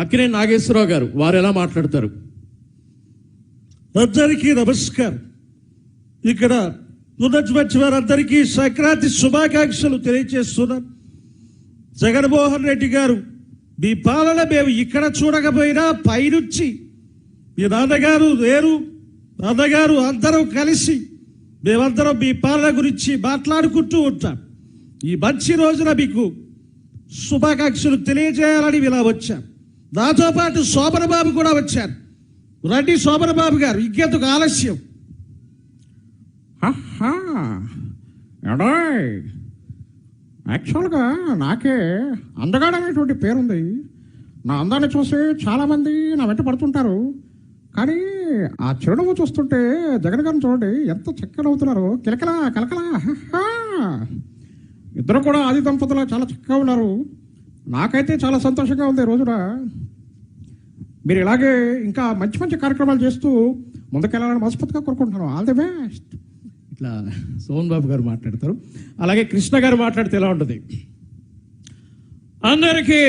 అక్కినే నాగేశ్వరరావు గారు వారు ఎలా మాట్లాడతారు? అందరికీ నమస్కారం. ఇక్కడ ఉన్నటువంటి వారందరికీ సంక్రాంతి శుభాకాంక్షలు తెలియజేస్తున్నాను జగన్మోహన్ రెడ్డి గారు మీ పాలన మేము ఇక్కడ చూడకపోయినా పైనుంచి మీ నాన్నగారు లేరు నాన్నగారు అందరం కలిసి మేమందరం మీ పాలన గురించి మాట్లాడుకుంటూ ఉంటాం. ఈ మంచి రోజున మీకు శుభాకాంక్షలు తెలియజేయాలని ఇలా వచ్చాం. దాంతో పాటు శోభనబాబు కూడా వచ్చారు. రండి శోభనబాబు గారు విజ్ఞతకు ఆలస్యం? ఎడాయ్. యాక్చువల్గా నాకే అందగాడు అనేటువంటి పేరుంది. నా అందాన్ని చూసి చాలామంది నా వెంట పడుతుంటారు. కానీ ఆ చిరునవ్వు చూస్తుంటే జగన్ గారిని చూడండి ఎంత చక్కగా అవుతున్నారు కిలకలా కలకలా ఇద్దరు కూడా ఆది దంపతులు చాలా చక్కగా ఉన్నారు. నాకైతే చాలా సంతోషంగా ఉంది రోజున. మీరు ఇలాగే ఇంకా మంచి మంచి కార్యక్రమాలు చేస్తూ ముందుకెళ్ళాలని మనస్ఫూర్తిగా కోరుకుంటున్నాను. ఆల్ ది బెస్ట్ ఇట్లా సోన్ బాబు గారు మాట్లాడతారు. అలాగే కృష్ణ గారు మాట్లాడితే ఎలా ఉంటుంది? అందరికీ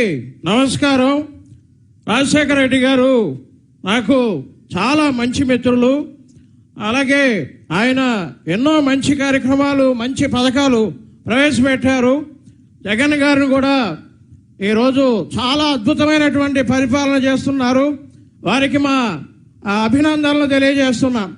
నమస్కారం. రాజశేఖర రెడ్డి గారు నాకు చాలా మంచి మిత్రులు. అలాగే ఆయన ఎన్నో మంచి కార్యక్రమాలు మంచి పథకాలు ప్రవేశపెట్టారు. జగన్ గారిని కూడా ఈరోజు చాలా అద్భుతమైనటువంటి పరిపాలన చేస్తున్నారు. వారికి మా అభినందనలు తెలియజేస్తున్నాం.